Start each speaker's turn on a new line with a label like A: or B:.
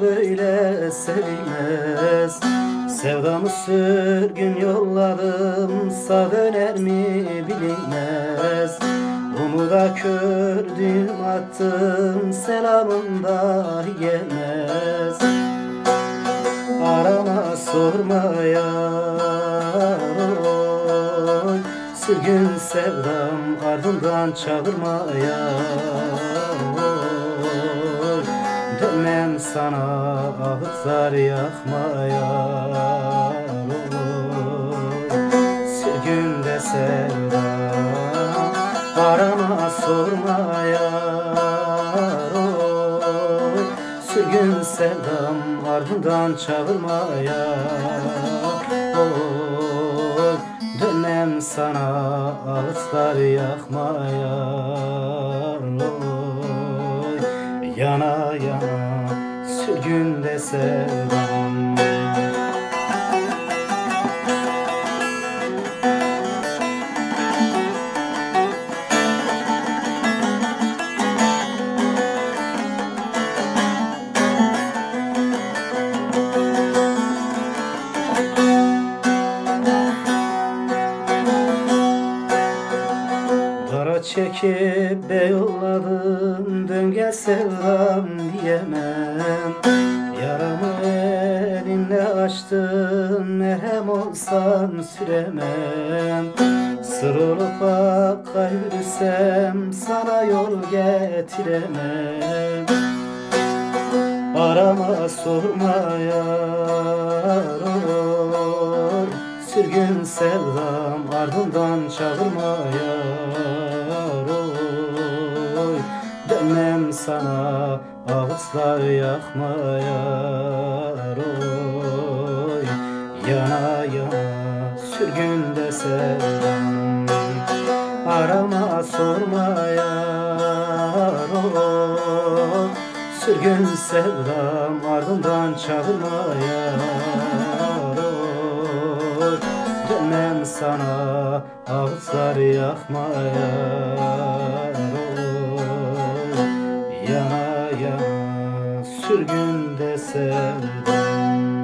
A: böyle sevilmez. Sevdamı sürgün yolladım Sağ döner mi bilinmez. Umuda kördüm attım Selamım dahi gelmez. Arama sorma yar oy Sürgün sevdam ardından çağırma Sana ağıtlar yakma yar oy Sürgünde sevdam arama sorma yar oy Sürgün sevdam ardından çağırma yar oy Dönmem sana ağıtlar yakma yar oy Yana yana sürgünde sevdam çekip de yolladım sevdam diyemem. Yaramı elinle açtın Merhem olsan süremem. Sır olup hakka Sana yol getiremem. Arama sorma yar Sürgün sevdam ardından çağırma yar sana ağıtlar yakma yar oy Yana yana sürgünde sevdam Arama sorma yar oy Sürgün sevdam ardından çağırma yar oy Dönmem sana ağıtlar yakma sürgünde sevdan